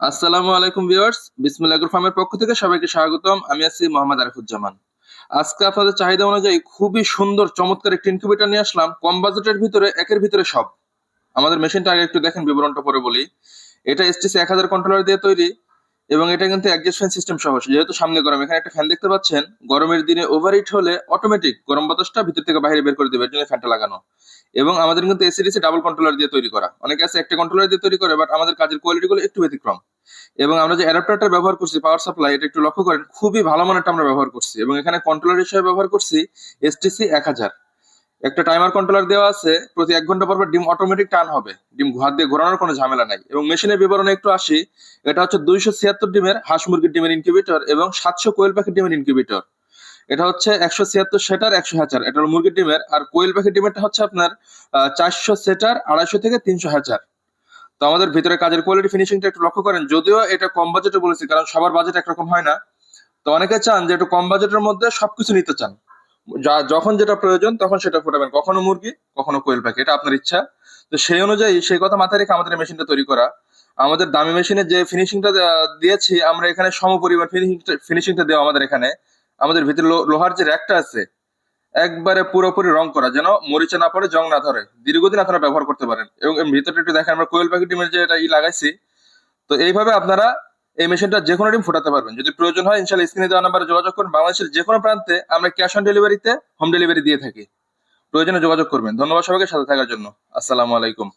আসসালামু আলাইকুম ভিউয়ার্স, বিসমিল্লাহ ফার্মের পক্ষ থেকে সবাইকে স্বাগতম। আমি আছি মোহাম্মদ আরিফুজ্জামান। আজকে আপনাদের চাহিদা অনুযায়ী খুবই সুন্দর, চমৎকার একটি ইনকিউবেটর নিয়ে আসলাম। কম বাজেটের ভিতরে, একের ভিতরে সব। আমাদের মেশিনটা আগে একটু দেখেন, বিবরণটা পরে বলি। এটা এসটিসি এক হাজার কন্ট্রোলার দিয়ে তৈরি। এবং এটা কিন্তু অ্যাডজাস্ট ফ্যান সিস্টেম সহ যেহেতু সামনে গরম, এখানে একটা ফ্যান দেখতে পাচ্ছেন? গরমের দিনে ওভারহিট হলে অটোমেটিক গরম বাতাসটা ভিতর থেকে বাইরে বের করে দেবে, এর জন্য ফ্যানটা লাগানো। এবং আমাদের কিন্তু এসিডিসি ডাবল কন্ট্রোলার দিয়ে তৈরি করা। অনেকে আছে একটা কন্ট্রোলার দিয়ে তৈরি করে বাট আমাদের কাজের কোয়ালিটি গুলো একটু ব্যতিক্রম। এবং আমরা যে অ্যাডাপ্টারটা ব্যবহার করছি পাওয়ার সাপ্লাই এটা একটু লক্ষ্য করেন, খুবই ভালো মানেরটা আমরা ব্যবহার করছি। এবং এখানে কন্ট্রোলার হিসেবে ব্যবহার করছি এসটিসি এক হাজার। একটা টাইমার কন্ট্রোলার দেওয়া আছে, প্রতি এক ঘণ্টা পর ডিম অটোমেটিক টান হবে। ডিম হাত দিয়ে ঘোরানোর কোনো ঝামেলা নাই। এবং মেশিনের বিবরণে একটু আসি, এটা হচ্ছে দুইশো ছিয়াত্তর ডিমের হাঁস মুরগির ডিমের ইনকিউবেটর এবং সাতশো কোয়েল পাখির ডিমের ইনকিউবেটর এটা হচ্ছে একশো ছিয়াত্তর সেটার একশো হাজার এটা হলো মুরগির ডিমের, আর কোয়েল পাখির ডিমেরটা হচ্ছে আপনার চারশো সেটার আড়াইশো থেকে তিনশো হাজার তো আমাদের ভিতরে কাজের কোয়ালিটি ফিনিশিংটা একটু লক্ষ্য করেন। যদিও এটা কম বাজেটে বলেছি, কারণ সবার বাজেট একরকম হয় না। তো অনেকে চান যে একটু কম বাজেটের মধ্যে সবকিছু নিতে চান। যা, যখন যেটা প্রয়োজন তখন সেটা ফোটাবেন। কখনো মুরগি, কখনো কোয়েল পাখি, এটা আপনার ইচ্ছা। তো সেই অনুযায়ী সেই কথা মাথায় রেখে আমাদের মেশিনটা তৈরি করা। আমাদের দামি মেশিনে যে ফিনিশিংটা দিয়েছি, আমরা এখানে সম পরিমাণ ফিনিশিংটা দেওয়া আমাদের এখানে। আমাদের ভিতরে লোহার যে র্যাকটা আছে, একবারে পুরোপুরি রং করা, যেন মরিচে না পড়ে, জং না ধরে। দীর্ঘদিন আপনারা ব্যবহার করতে পারেন। এবং ভিতরে একটু দেখেন, আমরা কোয়েল পাখি ডিমের যে এটা ই লাগাইছি। তো এইভাবে আপনারা এই মেশিনটা যে কোনো ডিম ফোটাতে পারবেন। যদি প্রয়োজন হয় ইনশাল স্ক্রিনে দেওয়া নাম্বারে যোগাযোগ করুন। বাংলাদেশের যে কোনো প্রান্তে আমরা ক্যাশ অন ডেলিভারিতে হোম ডেলিভারি দিয়ে থাকি। প্রয়োজনে যোগাযোগ করবেন। ধন্যবাদ সবাইকে সাথে থাকার জন্য। আসসালামু আলাইকুম।